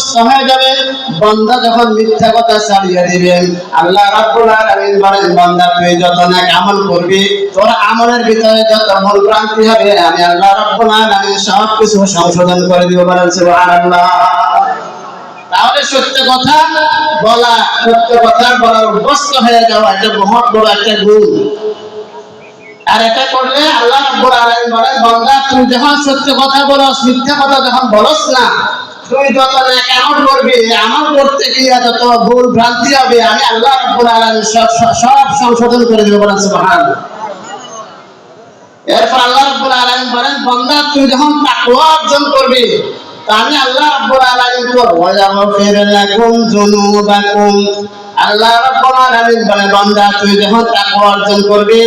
বিপর্যস্ত হয়ে যাবে যখন মিথ্যা কথা ছাড়িয়ে দিবেন আল্লাহ রাব্বুল আলামিন বলেন বান্দা তুই যত না আমল করবি, তোর আমলের ভিতরে যত ভুল ভ্রান্তি হবে, আমি আল্লাহ রাব্বুল আলামিন সব কিছু সংশোধন করে দিব বলেন, সুবহানাল্লাহ। তাহলে সত্য কথা বলা, সত্য কথা বলার অভ্যস্ত হয়ে যাওয়া এটা বহুত বড় একটা গুণ। আর এটা করলে আল্লাহ রাব্বুল আলামিন বলেন বান্দা তুই যখন সত্য কথা বলস, মিথ্যা কথা যখন বলস না তুই যত কেমন করবি, আমার করতে গিয়ে যত ভুল ভ্রান্তি হবে? আমি আল্লাহ সব সব সংশোধন করে দেব সুবহানাল্লাহ। এরপর আল্লাহ রাব্বুল আলামিন বলেন, বান্দা, তুই যখন তাকওয়া অর্জন করবি আমি আল্লাহ রাব্বুল আলামিন করব ওয়াগফির লাকুম যুনুবাকুম। আল্লাহ রাব্বুল আলামিন বলে, বান্দা, তুই যখন তাকওয়া অর্জন করবি,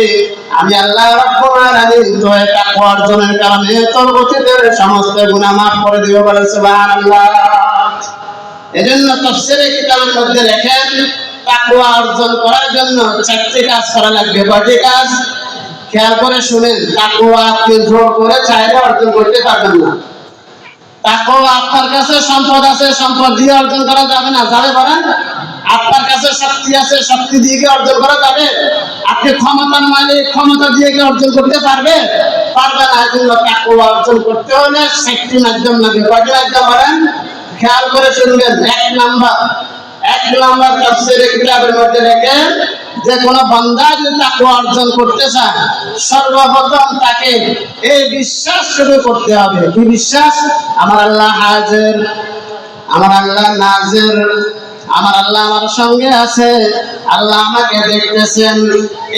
আমি আল্লাহ রাব্বুল আলামিন তোর তাকওয়া অর্জনের কারণে তোর অতীতের সমস্ত গুনাহ মাফ করে দিব বলে, সুবহানাল্লাহ। এজন্য তাফসীরে কিতাবের মধ্যে লেখেন, তাকওয়া অর্জন করার জন্য চারটি কাজ করা লাগবে। কয়টি কাজ? খেয়াল করে শুনেন, তাকওয়া আপনি জোর করে চাইলে অর্জন করতে পারবেন না। তাকওয়া আপনার কাছে সম্পদ আছে, সম্পদ দিয়ে অর্জন করা যাবে না। যাবে বলেন? আপনার কাছে শক্তি আছে শক্তি দিয়ে কি অর্জন করা যাবে? আপনি ক্ষমতার মালিক, ক্ষমতা দিয়ে কি অর্জন করতে পারবে পারবে না, এজন্য তাকওয়া অর্জন করতে হলে শক্তি মাধ্যম লাগবে কয়টি মাধ্যম বলেন? খেয়াল করে শুনবেন, এক নাম্বার। এক নাম্বার তাফসীরে কিতাবের মধ্যে লেখে, যে কোন বান্দা যদি তাকওয়া অর্জন করতে চায়, সর্বপ্রথম তাকে এই বিশ্বাস শুরু করতে হবে। কি বিশ্বাস? আমার আল্লাহ হাজির, আমার আল্লাহ নাজির। আমার আল্লাহ আমার সঙ্গে আছে, আল্লাহ আমাকে দেখতেছেন।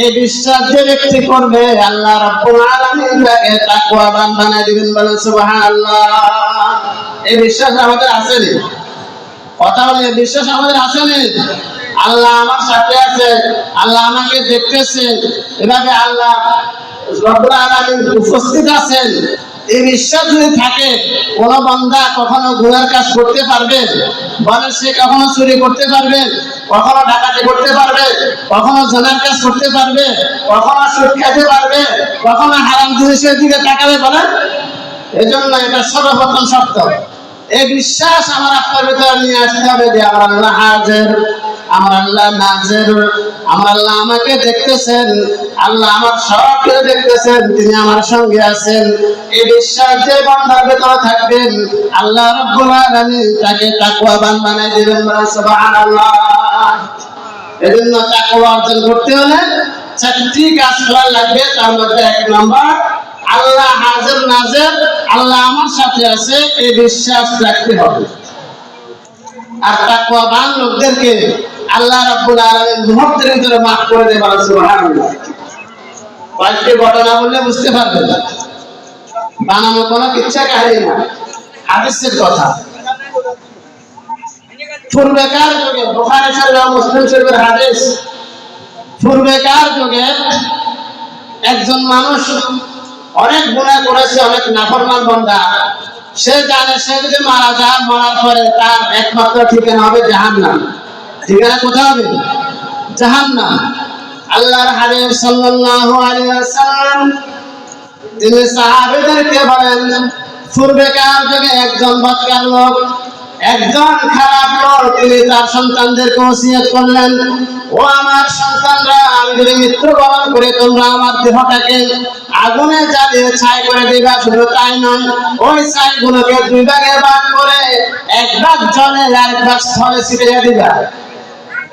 এই বিশ্বাস যে ব্যক্তি করবে, আল্লাহ রাব্বুল আলামিন তাকে তাকওয়াবান দিবেন বলেন, সুবহানাল্লাহ। এই বিশ্বাস আমাদের আছে নি? কথা বলে বিশ্বাস আমাদের আসেনি আল্লাহ আমার সাথে আছে, আল্লাহ আমাকে দেখতেছেন। এভাবে আল্লাহ রব্বুল আলামিন উপস্থিত আছেন। এই বিশ্বাস যদি থাকে, কোন বান্দা কখনো গুনার কাজ করতে পারবে বলে সে কখনো চুরি করতে পারবে, কখনো ডাকাতি করতে পারবে, কখনো জেনার কাজ করতে পারবে, কখনো সুদ খেতে পারবে, কখনো হারাম জিনিসের দিকে তাকাবে বলে? এজন্য এটা সর্বপ্রথম শর্ত। এই বিশ্বাস আমার আপনার ভিতরে নিয়ে আসতে হবে যে আমার আল্লাহ হাজির। আমার আল্লাহ নাজির আমার আল্লাহ আমাকে দেখতেছেন, আল্লাহ আমার সব কিছু দেখতেছেন, তিনি আমার সঙ্গে আছেন। এই বিশ্বাস যে বান্দার ভিতরে থাকবেন, আল্লাহ রাব্বুল আলামিন তাকে তাকওয়াবান বানাই দিবেন সুবহানাল্লাহ। এজন্য তাকওয়া অর্জন করতে হলে চারটি কাজ করা লাগবে, তার মধ্যে এক নম্বর, আল্লাহ হাজির নাজির, আল্লাহ আমার সাথে আছে এই বিশ্বাস রাখতে হবে। আর তাকওয়াবান লোকদেরকে আল্লাহ রাব্বুল আলামিন মুহূর্তের ভিতরে মাফ করে দেবে বলেন সুবহানাল্লাহ। কয়েকটি ঘটনা বললে বুঝতে পারবেন না। বানানো কোনো কিচ্ছা কাহিনী না। হাদিসের কথা। পূর্বেকার যুগে, বুখারী শরীফ এবং মুসলিম শরীফের হাদিস। পূর্বেকার যুগে একজন মানুষ অনেক গুনাহ করেছে, অনেক নাফরমান বান্দা। সে জানে সে যদি মারা যায়, মরার পরে তার একমাত্র ঠিকানা হবে জাহান্নাম। ঠিকানা কোথায় হবে? জাহান্নাম। আল্লাহর হাবিব সাল্লাল্লাহু আলাইহি ওয়াসাল্লাম, তিনি সাহাবীদেরকে বলেন, পূর্বেকার যুগে একজন বৎকার লোক, একজন খারাপ লোক, তিনি তার সন্তানদেরকে ওসিয়ত করলেন, ও আমার সন্তানরা, আমি যদি মৃত্যুবরণ করে, তোমরা আমার দেহটাকে আগুনে জ্বালিয়ে ছাই করে দিবা। শুধু তাই নয়, ওই ছাইগুলোকে দুই ভাগে ভাগ করে এক ভাগ জলে আর এক ভাগ স্থলে ছিটিয়ে দিবা।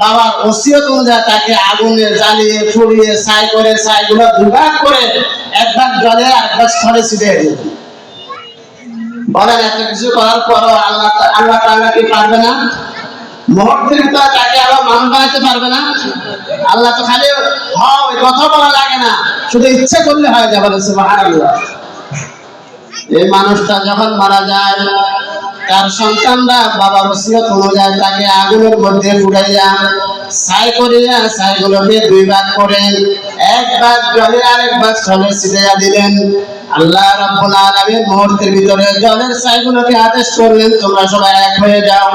বাবার ওসিয়ত অনুযায়ী তাকে আগুনে জ্বালিয়ে ফুড়িয়ে ছাই করে, ছাইগুলো দুভাগ করে এক ভাগ জলে আর এক ভাগ স্থলে ছিটিয়ে দিল বলেন, এত কিছু করার পরও আল্লাহ আল্লাহ তাআলা কি পারবে না? মুহূর্তের ভিতরে তাকে আবার মানুষ বানাতে পারবে না? আল্লাহ তো খালি এই কথা বলা লাগে না, শুধু ইচ্ছে করলে হয় যাবে সুবহানাল্লাহ। এই মানুষটা যখন মারা যায় তার সন্তানরা বাবার ওসিয়ত অনুযায়ী তাকে আগুনের মধ্যে পুড়াইয়া ছাই করিয়া ছাইগুলোকে দুই ভাগ করেন এক ভাগ জলে আরেক ভাগ স্থলে ছিটাইয়া দিলেন। আল্লাহ রাব্বুল আলামিন মুহূর্তের ভিতরে জলের ছাইগুলোকে আদেশ করলেন, তোমরা সবাই এক হয়ে যাও।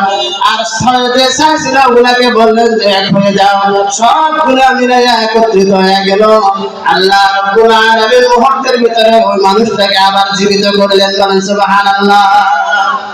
আর স্থলে যে ছাই ছিল ওগুলাকে বললেন যে, এক হয়ে যাও। সবগুলা মিলাইয়া একত্রিত হয়ে গেল। আল্লাহ রাব্বুল আলামিন মুহূর্তের ভিতরে ওই মানুষটাকে আবার জীবিত করলেন। বলেন, সুবহানাল্লাহ।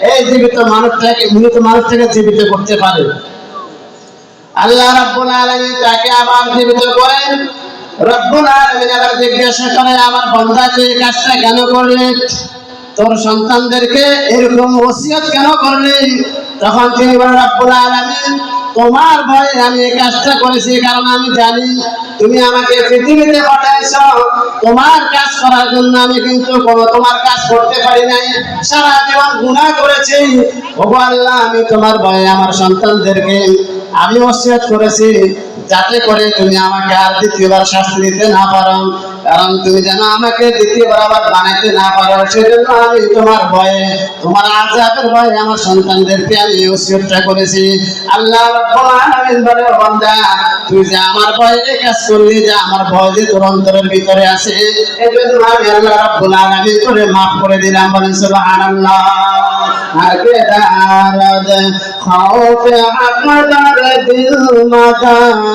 এই জীবিত মানুষ থেকে, মৃত থেকে জীবিত করতে পারে। আল্লাহ রাব্বুল আলামিন তাকে আবার জীবিত করেন। রব্বুল আলামিন আবার জিজ্ঞাসা করে, আমার বান্দা, তুই কাজটা কেন করলে? তোর সন্তানদেরকে এরকম ওসিয়ত কেন করলে? তখন তিনি বলেন, রব্বুল আলামিন তোমার ভয়ে আমি এই কাজটা করেছি কারণ আমি জানি তুমি আমাকে পৃথিবীতে পাঠাইছো তোমার কাজ করার জন্য আমি কিন্তু কোনো তোমার কাজ করতে পারি নাই। সারা জীবন গুণা করেছি। আল্লাহ, আমি তোমার ভয়ে আমার সন্তানদেরকে আমি অসিয়াত করেছি। যাতে করে তুমি আমাকে আর দ্বিতীয়বার শাস্তি দিতে না পারো, কারণ তুমি যেন আমাকে দ্বিতীয়বার আবার বানাইতে না পারো, সেজন্য আমি তোমার ভয়ে, তোমার আজাবের ভয়ে আমার সন্তানদেরকে আমি উৎসবটা করেছি। আল্লাহ তুই যে আমার ভয়ে এই কাজ করলি, যে আমার ভয় যে তোর অন্তরের ভিতরে আছে, এজন্য আমি আল্লাহ রব্বুল আলামিন করে মাফ করে দিলাম, বলেন সুবহানাল্লাহ। আগে দাঁড়াতে দিল মাথা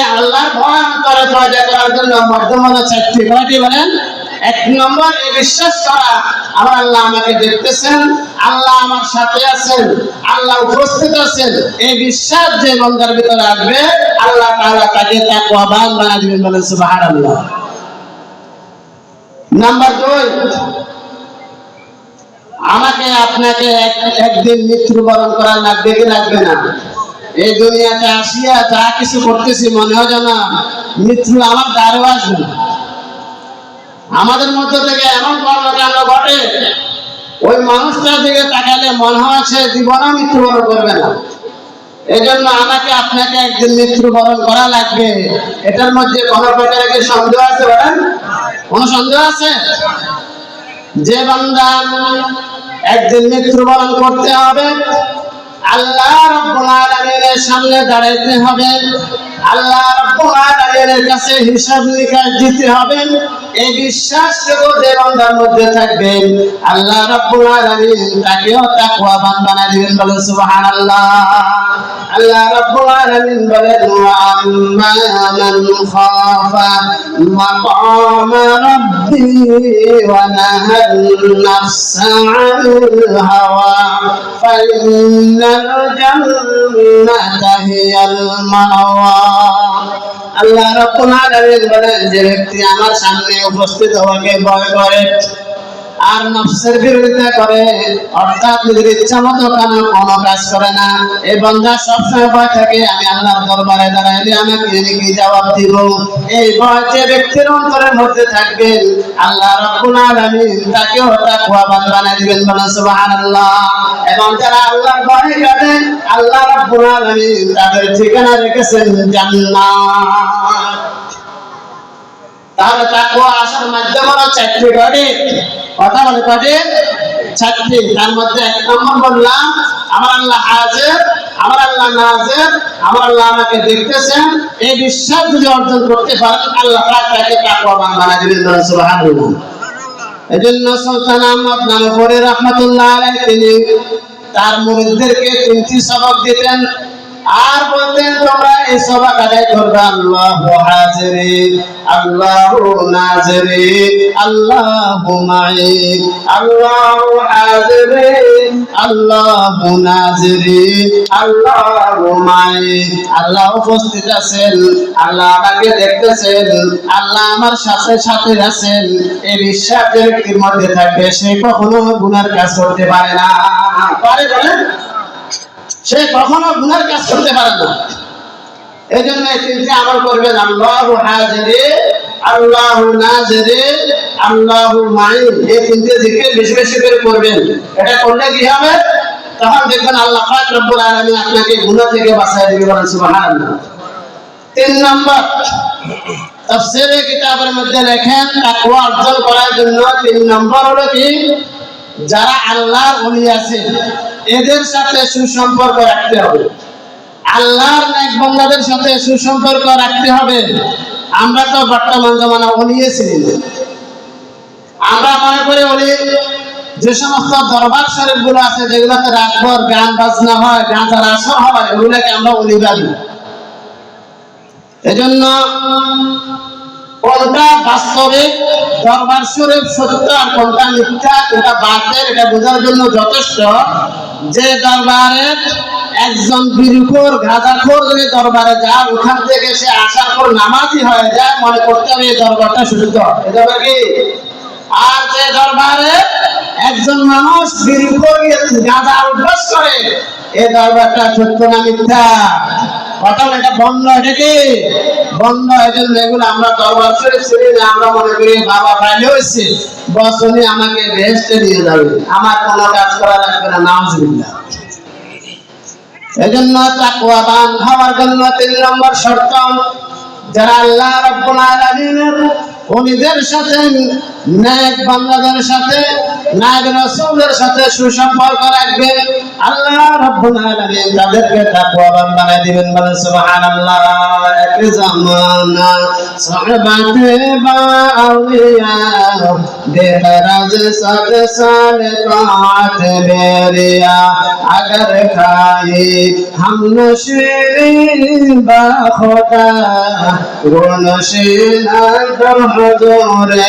আল্লাহর করার জন্য চারটি বলেন। এক নম্বর এই বিশ্বাস করা। আমার আল্লাহ আমাকে দেখতেছেন, আল্লাহ আমার সাথে আছেন, আল্লাহ উপস্থিত আছেন। এই বিশ্বাস যে বন্ধার ভিতরে আসবে, আল্লাহ তাআলা তাকে তাকওয়াবান বানিয়ে দিবেন বলেন, সুবহানাল্লাহ। নাম্বার দুই, আমাকে আপনাকে এক- একদিন মৃত্যুবরণ করা লাগবে কি লাগবে না। এই দুনিয়াতে আসিয়া যা কিছু করতেছি মনে হয় যেন মৃত্যু আমার দ্বারেও আসবে। না। আমাদের মধ্য থেকে এমন কর্মকাণ্ড ঘটে, ওই মানুষটার দিকে তাকালে মনে হয় সে জীবনও মৃত্যুবরণ করবে না। এই জন্য আমাকে আপনাকে একদিন মৃত্যুবরণ করা লাগবে। এটার মধ্যে কোনো প্রকারের কি সন্দেহ আছে বলেন? কোনো সন্দেহ আছে? যে বান্দা একদিন মৃত্যুবরণ করতে হবে আল্লাহ রাব্বুল আলামিনের সামনে দাঁড়াইতে হবে। আল্লাহ রাব্বুল আলামিনের কাছে হিসাব নিকাশ দিতে হবে। এই বিশ্বাস যে বান্দার মধ্যে থাকবে আল্লাহ রাব্বুল আলামিন তাকেও তাকওয়াবান বানায় দিবেন বলেন, সুবহানাল্লাহ। আল্লাহ রাব্বুল আলামিন বলেন আম্মা মান খাফা মাকাম রাব্বি ওয়া নাহান নাফসা আনিল হাওয়া ফাইন্নাল জান্নাতা হিয়াল মাওয়া। আল্লাহ রাব্বুল আলামিন বলেন যে ব্যক্তি আমার সামনে উপস্থিত হওয়াকে ভয় করে আর নফসের বিরোধিতা করে। অর্থাৎ নিজের ইচ্ছা মতো কেন কোনো কাজ করে না। এই বন্ধা সবসময় ভয় থাকে, আমি আল্লাহর দরবারে দাঁড়াইলে আমাকে কি জবাব দিব। এই ভয় যে ব্যক্তির অন্তরের মধ্যে থাকবেন আল্লাহ রাব্বুল আলামিন তাকেও তাকওয়াবান বানায় দিবেন বলেন সুবহানাল্লাহ। এবং যারা আল্লাহর ভয় করে আল্লাহ রাব্বুল আলামিন তাদের ঠিকানা রেখেছেন জান্নাত। তাহলে তাকওয়া আসার মাধ্যমে চারটি ঘটে কথা বলে ঘটে চারটি। তার মধ্যে এক নম্বর বললাম, আমার আল্লাহ হাজির আমার আল্লাহ নাজির আমার আল্লাহ আমাকে দেখতেছেন। এই বিশ্বাস যদি অর্জন করতে পারেন, আল্লাহ পাক তাকে তাকওয়াবান বানায় দিবেন সুবহানাল্লাহ। এজন্য সুলতান আহমদ নামপুরি রহমতুল্লাহ আলাইহি তিনি তার মুরিদদেরকে তিনটি সবক দিতেন। আর বলতেন তোমরা এই সভা কাদাই করবে। আল্লাহ হাজিরি আল্লাহ নাজরি আল্লাহ মাই আল্লাহ হাজিরি আল্লাহ নাজরি আল্লাহ মাই আল্লাহ উপস্থিত আছেন, আল্লাহ আমাকে দেখতেছেন, আল্লাহ আমার সাথে সাথে আছেন। এই বিশ্বাস যে ব্যক্তির মধ্যে থাকবে, সে কখনো গুনার কাজ করতে পারে না। পারে বলেন? সে কখনো গুনার কাজ করতে পারে না। এই জন্য তিনটি আমল করবেন, আল্লাহ হাজিরে, আল্লাহ নাজরে, আল্লাহ মাইন এই তিনটে জিকির বেশি বেশি করে করবেন। এটা করলে কি হবে? তখন দেখবেন আল্লাহ পাক রব্বুল আলামিন আপনাকে গুনাহ থেকে বাঁচায় দিবে বলেন, সুবহানাল্লাহ। তিন নম্বর, তাফসীরে কিতাবের মধ্যে লেখেন, তাকওয়া অর্জন করার জন্য। তিন নম্বর হলো কি? যারা আল্লাহর ওলি আছে এদের সাথে সুসম্পর্ক রাখতে হবে। আল্লাহর নেক বান্দাদের সাথে সুসম্পর্ক রাখতে হবে। আমরা তো বর্তমান জমানা ছিলি আমরা মনে করি ওলি, যে সমস্ত দরবার শরীফগুলো আছে, যেগুলোতে রাতভর গান বাজনা হয় গাঁজার আসর হয়, ওগুলোকে আমরা ওলি ভাবি। এজন্য কোনটা বাস্তবে আর যে একজন দরবারে যায়, ওখান থেকে সে আসার পর নামাজি হয়ে যায়, মনে করতে হবে এই দরবারটা শুদ্ধ। কি? আর যে দরবারে একজন মানুষ গাঁজা অভ্যাস করে এই দরবারটা সত্য না মিথ্যা? বলে, এটা বন্ধ এটা কি? বন্ধ এই জন্য এগুলো আমরা দরবার শরীফ ছিলি না আমরা মনে করি বাবা পাইলে হয়েছে বসনি আমাকে বেহেস্টে নিয়ে যাবে আমার কোনো কাজ করা লাগবে না নাউজুবিল্লাহ। এজন্য তাকওয়াবান হওয়ার জন্য তিন নম্বর শর্ত যারা আল্লাহ রাব্বুল আলামিনের ওলিদের সাথে ন্যাক বান্দাদের সাথে, ন্যাক রাসূলের সাথে সুসম্পর্ক রাখবে। আল্লাহ রাব্বুল আলামিন তাদেরকে তাকওয়াবান দিবেন বলে সুবহানাল্লাহ। এক জামানা বা আউলিয়া সব বেরিয়া খাই হাম নশিরিন বা খোদা হজরে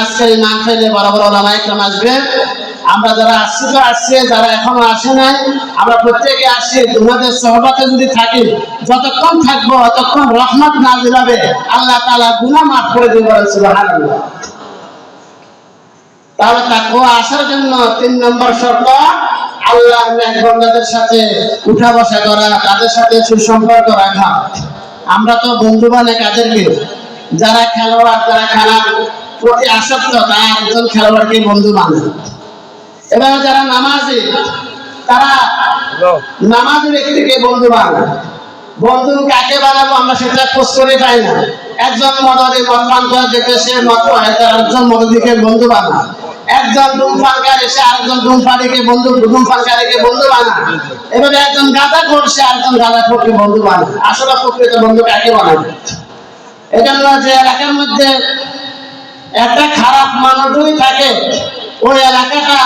আজকে এই মাহফিলে বড় বড় আসবে আমরা যারা আসছি তো যারা এখনও আসে নাই, আমরা প্রত্যেকে তোমাদের সহবাতে যদি থাকি, যতক্ষণ থাকব ততক্ষণ রহমত নাজিল হবে। আল্লাহ তাআলা গুনাহ মাফ করে দিবে বলে সুবহানাল্লাহ। তাহলে তাকওয়া আসার জন্য তিন নম্বর শর্ত বান্দাদের সাথে উঠা বসা করা, তাদের সাথে সুসম্পর্ক রাখা। আমরা তো বন্ধু মানে কাদেরকে যারা খেলোয়াড়, যারা খেলার প্রতি আসক্ত তারা একজন খেলোয়াড়কে বন্ধু মানে এবার যারা নামাজি তারা নামাজি ব্যক্তিকে বন্ধু বানায়। বন্ধু কাকে বানাবো আমরা সেটা খোঁজ করে পাই না। একজন মদরে মদ পান করে দেখে সে মত হয় তার একজন মদদিকে বন্ধু বানায়। একজন ধূমপানকারী সে আরেকজন ধূমপানিকে বন্ধু ধূমপানকারীকে বন্ধু বানায়। এবারে একজন গাঁদা সে আরেকজন গাঁদা খোরকে বন্ধু বানায়। আসলে প্রকৃত বন্ধু কাকে বানাবে এজন্য যে এলাকার মধ্যে একটা খারাপ মানুষই থাকে, ওই এলাকাটা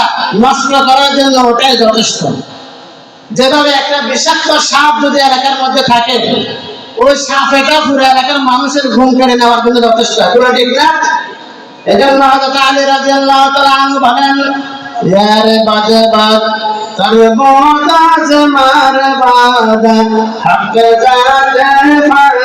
নষ্ট করার জন্য ওটাই যথেষ্ট। যেভাবে একটা বিষাক্ত সাপ যদি এলাকার মধ্যে থাকে, ওই সাপেটা পুরো এলাকার মানুষের ঘুম কেড়ে নেওয়ার জন্য যথেষ্ট। পুরো ঠিক না এজন্য হযরত আলী রাদিয়াল্লাহু তাআলা আনহু বলেন ইয়ারে বাজে বাদ তার বোদাজ মার বাদ হক জাতে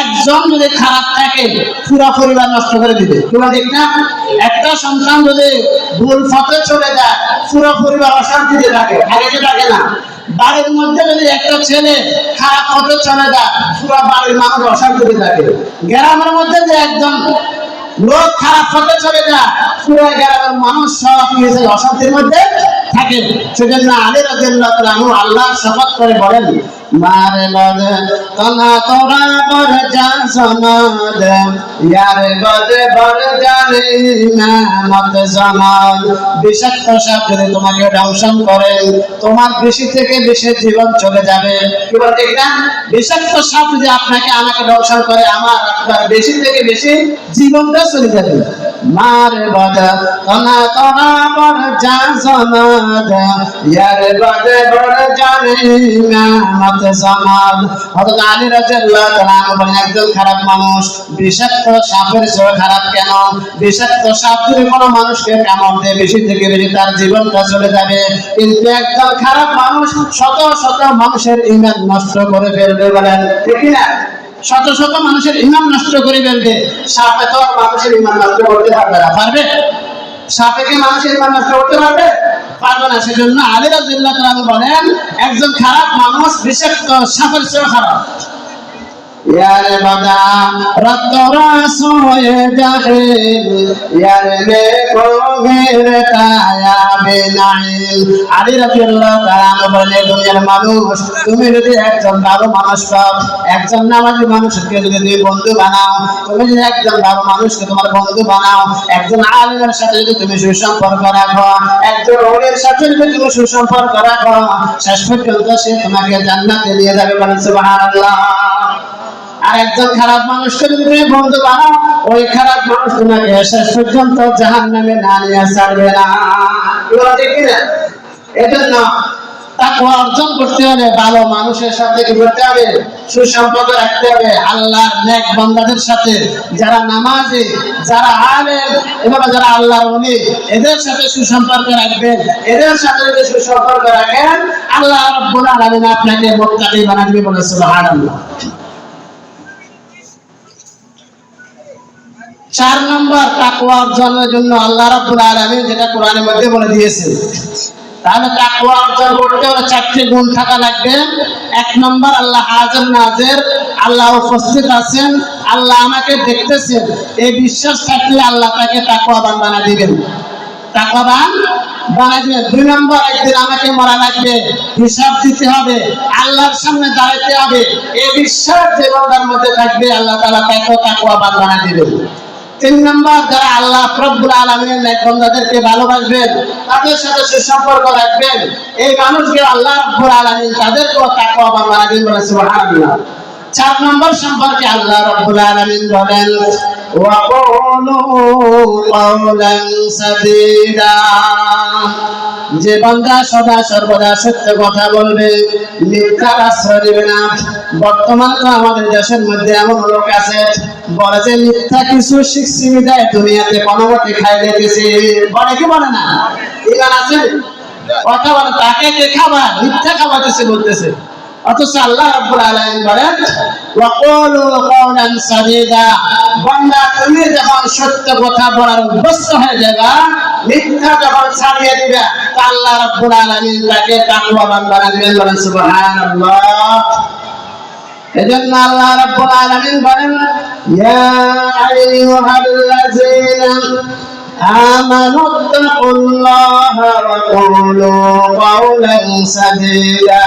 একজন যদি খারাপ থাকে, পুরা পরিবার নষ্ট করে দিবে। তোমরা ঠিক না, একটা সন্তান যদি ভুল পথে চলে যায়, পুরো পরিবার অশান্তিতে থাকে কি থাকে না। বাড়ির মধ্যে যদি একটা ছেলে খারাপ পথে চলে যায়, পুরো বাড়ির মানুষ অশান্তিতে থাকে। গ্রামের মধ্যে যে একজন লোক খারাপ পথে চলে যায়, পুরো গ্রামের মানুষ সব হয়েছে অশান্তির মধ্যে থাকে। সেজন্য আলী তাআলা আল্লাহ শপথ করে বলেন তোরা যা সমাদ ইয়ারে বর জানে না মত বিষাক্ত সাপ যদি তোমাকে দংশন করে, তোমার বেশি থেকে বেশি জীবন চলে যাবে। বিষাক্ত সাপ যদি আপনাকে আমাকে দংশন করে, আমার বেশি থেকে বেশি জীবনটা চলে যাবে। মারে বদে তনা তোরা বর যা সমাদ। ইয়ারে বদে বর জানে মত সমাদ। হযরত আলী রাদিয়াল্লাহু তাআলা বলেন একজন খারাপ মানুষ, বিষাক্ত সাপের চেয়ে খারাপ কেন? বিষাক্ত সাপ যদি কোনো মানুষকে কামড় দেয় বেশি থেকে বেশি তার জীবনটা চলে যাবে। কিন্তু একজন খারাপ মানুষ শত শত মানুষের ইমান নষ্ট করে ফেলবে বলেন। ঠিক না শত শত মানুষের ইমান নষ্ট করে ফেলবে। সাপে তো মানুষের ইমান নষ্ট করতে পারবে না। পারবে? সাপে কি মানুষের ইমান নষ্ট করতে পারবে? পারবে না। সেজন্য আলী তাআলা বলেন, একজন খারাপ মানুষ বিষাক্ত সাপের চেয়ে খারাপ। ইয়ারে বাদা, রক্ত রাস হয়ে যাবে। ইয়ারে নে গভীর তায়াবে নাইল। আলী রাদিয়াল্লাহু তাআলা বলে দুনিয়ার মানুষ, তুমি যদি একজন ভালো মানুষ পাও, একজন নামাজি মানুষকে যদি তুমি বন্ধু বানাও, তুমি যদি একজন ভালো মানুষকে তোমার বন্ধু বানাও, একজন আলিমের সাথে যদি তুমি সুসম্পর্ক রাখো, একজন ওলের সাথে যদি তুমি সুসম্পর্ক রাখো, শেষ পর্যন্ত সে তোমাকে জান্নাতে নিয়ে যাবে বলেন সুবহানাল্লাহ। আর একজন খারাপ মানুষকে যদি তুমি বন্ধু বানাও, ওই খারাপ মানুষ তোমাকে শেষ পর্যন্ত জাহান নামে না নিয়ে ছাড়বে না। কিনা? তাকওয়া অর্জন করতে ভালো মানুষের সাথে হবে? সুসম্পর্ক রাখতে হবে। আল্লাহর নেক বান্দাদের সাথে যারা নামাজি, যারা আলেম যারা আল্লাহর ওলি, এদের সাথে সুসম্পর্ক রাখবেন। এদের সাথে যদি সুসম্পর্ক রাখেন, আল্লাহ রাব্বুল আলামিন আপনাকে মুত্তাকি বানাবে বলে সুবহানাল্লাহ। চার নম্বর তাকওয়া অর্জনের জন্য আল্লাহ রাব্বুল আলামিন যেটা কোরআনের মধ্যে বলে দিয়েছে। তাহলে তাকওয়া অর্জন করতে হলে চারটি গুণ থাকা লাগবে। এক নম্বর, আল্লাহ হাজির নাজির, আল্লাহ উপস্থিত আছেন, আল্লাহ আমাকে দেখতেছেন। এই বিশ্বাস থাকলে আল্লাহ তাকে তাকওয়াবান বানা দিবেন। তাকওয়াবান বানা দিবেন। দুই নম্বর, একদিন আমাকে মরা লাগবে, হিসাব দিতে হবে, আল্লাহর সামনে দাঁড়াতে হবে। এই বিশ্বাস যে বান্দার মধ্যে থাকবে, আল্লাহ তাআলা তাকে তাকওয়াবান বানা দিবেন। তিন নম্বর, যারা আল্লাহ রব্বুল আলমিনের নেক বান্দাদেরকে ভালোবাসবেন, তাদের সাথে সুসম্পর্ক রাখবেন। এই মানুষকে আল্লাহ রব্বুল আলমিন তাদেরকেও তাকওয়া বানাবেন বলে সুবহানাল্লাহ। চার নম্বর সম্পর্কে আল্লাহ রব্বুল আলমিন বলেন ওয়াকুলু কওলান সাদীদা। যে বান্দা সদা সর্বদা সত্য কথা বলবে মিথ্যার আশ্রয় দেবে না। বর্তমান তো আমাদের দেশের মধ্যে এমন লোক আছে, বলে যে মিথ্যা কিছু শিখছি বিদায় দুনিয়াতে কোনো খাই দিতেছি বলে কি বলে না? ইমান আছে? কথা বলে, তাকে কে খাবার মিথ্যা খাওয়াতেছে বলতেছে। অথচ আল্লাহ রাব্বুল আলামিন বলেন, ওয়াকুলু কওলান সাদীদা। বান্দা তুমি যখন সত্য কথা বলার অভ্যস্ত হয়ে যাবা মিথ্যা যখন ছাড়িয়ে দিবে তা আল্লাহ রাব্বুল আলামিন তাকে তাকওয়াবান বানাবেন বলেন সুবহানাল্লাহ এজন্য আল্লাহ রাব্বুল আলামিন বলেন ইয়া আইয়ুহাল্লাযীনা آمنوا اتقوا الله وقولوا قولا سديدا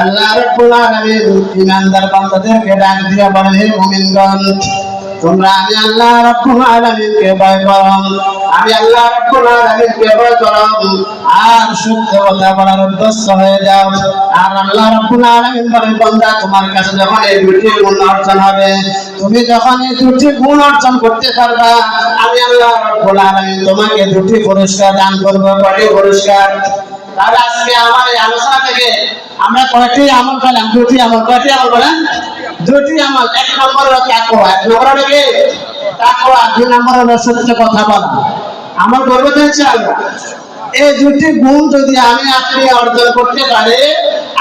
আল্লাহ রাব্বুল আলামিন ইমানদার বান্দাদেরকে ডাক দিয়া বলেন হে মুমিনগণ তোমরা আমি আল্লাহ রাব্বুল আলামিনকে ভয় করো। আমি আল্লাহ রাব্বুল আলামিনকে ভয় করো। আর সত্য কথা বলার অভ্যস্ত হয়ে যাও। আর আল্লাহ রাব্বুল আলামিন বলেন বান্দা, তোমার কাছে যখন এই দুটি গুণ অর্জন হবে, তুমি যখন এই দুটি গুণ অর্জন করতে পারবা, আমি আল্লাহ রাব্বুল আলামিন তোমাকে দুটি পুরস্কার দান করব। কয়টি পুরস্কার? তাহলে আজকে আমার এই আলোচনা থেকে আমরা আমল দুটি আমল। আমল বলেন? দুটি আমল। এক নম্বর হলো এক নম্বর হলো কি? দুই নম্বর হলো সত্য কথা বলা। এই দুটি গুণ যদি আমি আপনি অর্জন করতে পারি,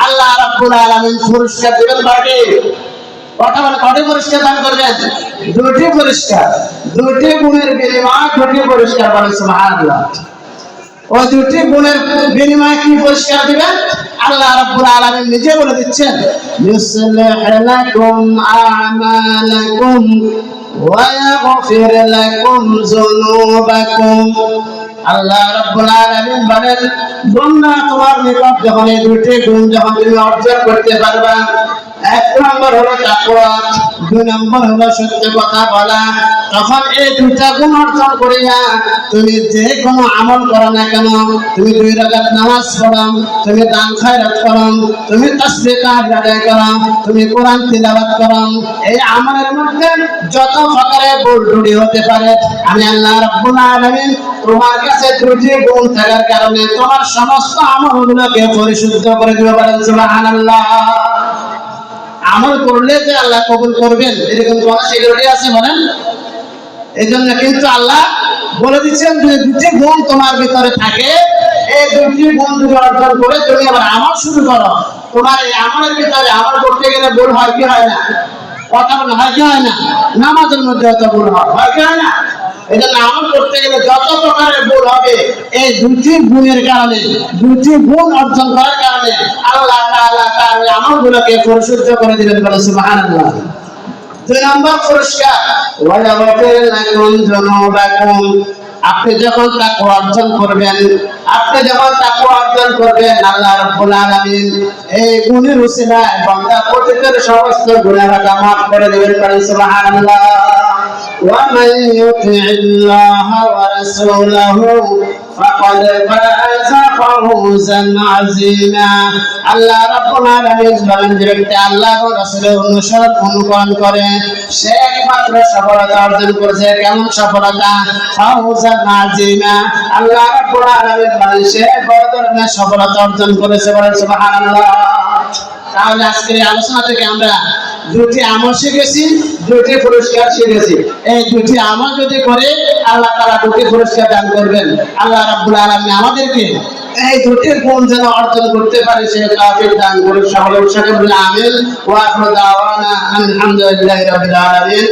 আল্লাহ রাব্বুল আলামিন পুরস্কার দিবেন কথা বলে কটি পুরস্কার দান করবেন? দুটি পুরস্কার। দুটি গুণের বিনিময়ে দুটি পুরস্কার বলে সুবহানাল্লাহ। ওই দুটি গুণের বিনিময়ে কি পুরস্কার দিবেন? আল্লাহ রাব্বুল আলামিন নিজে বলে দিচ্ছেন, ইউসলিহ লাকুম আমালাকুম ওয়া ইয়াগফির লাকুম যুনুবাকুম। আল্লাহ রাব্বুল আলামিন বলেন বন্যা তোমার নিকট যখন এই দুটি গুণ যখন তুমি অর্জন করতে পারবা, এক নম্বর হলো তাকওয়া দুই নম্বর হলো সত্য কথা বলা। তখন এই দুইটা গুণ অর্জন করিয়া তুমি যে কোনো আমল করো না কেন? তুমি দুই রাকাত নামাজ পড়ো, তুমি দান খয়রাত করো, তুমি তাসবিহ তাহলিল আদায় করো, তুমি কোরআন তিলাওয়াত করো। এই আমলের মধ্যে যত প্রকারের ভুল ত্রুটি হতে পারে, আমি আল্লাহ রাব্বুল আলামিন তোমার কাছে ত্রুটি গুণ থাকার কারণে তোমার সমস্ত আমলগুলোকে পরিশুদ্ধ করে দিতে পারেন সুবহানাল্লাহ। আমল করলে যে আল্লাহ কবুল করবেন, এরকম কোনো সিকিউরিটি আছে বলেন? এই জন্য কিন্তু আল্লাহ বলে দিচ্ছেন যে দুটি গুণ তোমার ভিতরে থাকে। এই দুটি গুণ তুমি অর্জন করে তুমি আবার আমল শুরু করো। তোমার এই আমলের ভিতরে আমল করতে গেলে ভুল হয় কি হয় না? কথা বলে হয় কি হয় না? নামাজের মধ্যে হয়তো ভুল হয়। হয় কি হয় না? এই জন্য আমল করতে গেলে যত প্রকারের ভুল হবে, এই দুটি গুণের কারণে, দুটি গুণ অর্জন করার কারণে আল্লাহ তাআলা তার আমলগুলোকে পরিশুদ্ধ করে দিবেন বলে সুবহানাল্লাহ। আপনি যখন তাকে অর্জন করবেন, আপনি যখন তাকে অর্জন করবেন, আল্লাহর রাব্বুল আলামিন এই গুণের উসিলায় বান্দা প্রত্যেকের সমস্ত গুনাহটা মাফ করে দেবেন কারণ فقد فاز فوزا عظيما আল্লাহ রাব্বুল আলামিন বলেন যে ব্যক্তি আল্লাহ ও রাসূলের অনুসরণ অনুকরণ করে সে একমাত্র সফলতা অর্জন করেছে কেমন সফলতা ফাউজান আজিমা আল্লাহ রাব্বুল আলামিন বলেন সে বড় ধরনের সফলতা অর্জন করেছে বলেন সুবহানাল্লাহ তাহলে আজকের এই আলোচনা থেকে আমরা দুটি আমল শিখেছি, দুটি পুরস্কার শিখেছি। এই দুটি আমল যদি করে, আল্লাহ তারা দুটি পুরস্কার দান করবেন। আল্লাহ রাব্বুল আলমী আমাদেরকে এই দুটি গুণ যেন অর্জন করতে পারে সে কাফির দান করে সকলের সাথে আমিন। ওয়া আখিরু দাওয়ানা আলহামদুলিল্লাহি রাব্বিল আলামিন।